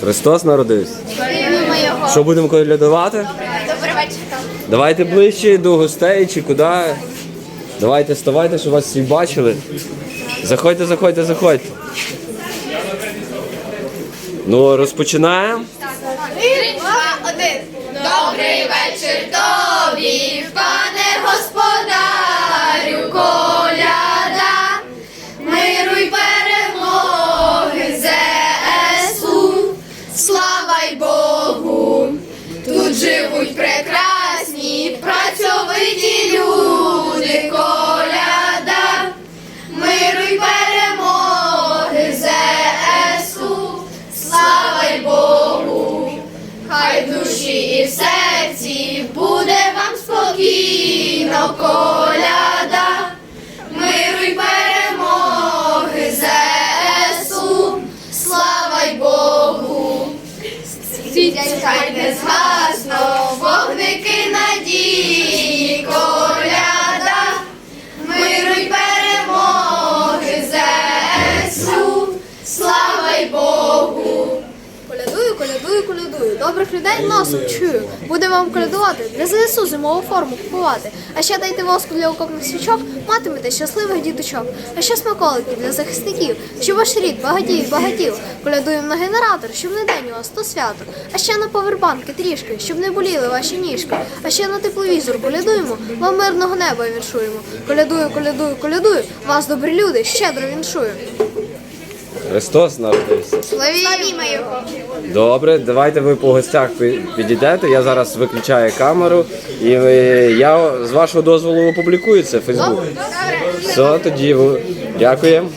Христос народився. Що будемо колядувати? Добрий вечір. Давайте ближче до гостей чи куди. Давайте вставайте, щоб вас всі бачили. Заходьте, заходьте, заходьте. Ну, розпочинаємо. Три, два, один. Хай в душі і в серці буде вам спокійно коляда, миру й перемоги ЗСУ, слава й Богу. Хай не згасно, Добрих людей носом чую. Буде вам колядувати, для ЗСУ зимову форму купувати. А ще дайте воску для окопних свічок, матимете щасливих діточок. А ще смаколики для захисників, щоб ваш рід багатів, багатів. Колядуємо на генератор, щоб не день у вас, то свято. А ще на повербанки трішки, щоб не боліли ваші ніжки. А ще на тепловізор колядуємо, вам мирного неба віншуємо. Колядую, колядую, колядую, вас добрі люди, щедро віншую. Христос народився. Славімо його. Добре, давайте ви по гостях підійдете. Я зараз виключаю камеру і я з вашого дозволу опублікую це в Фейсбук. Все, тоді дякуємо.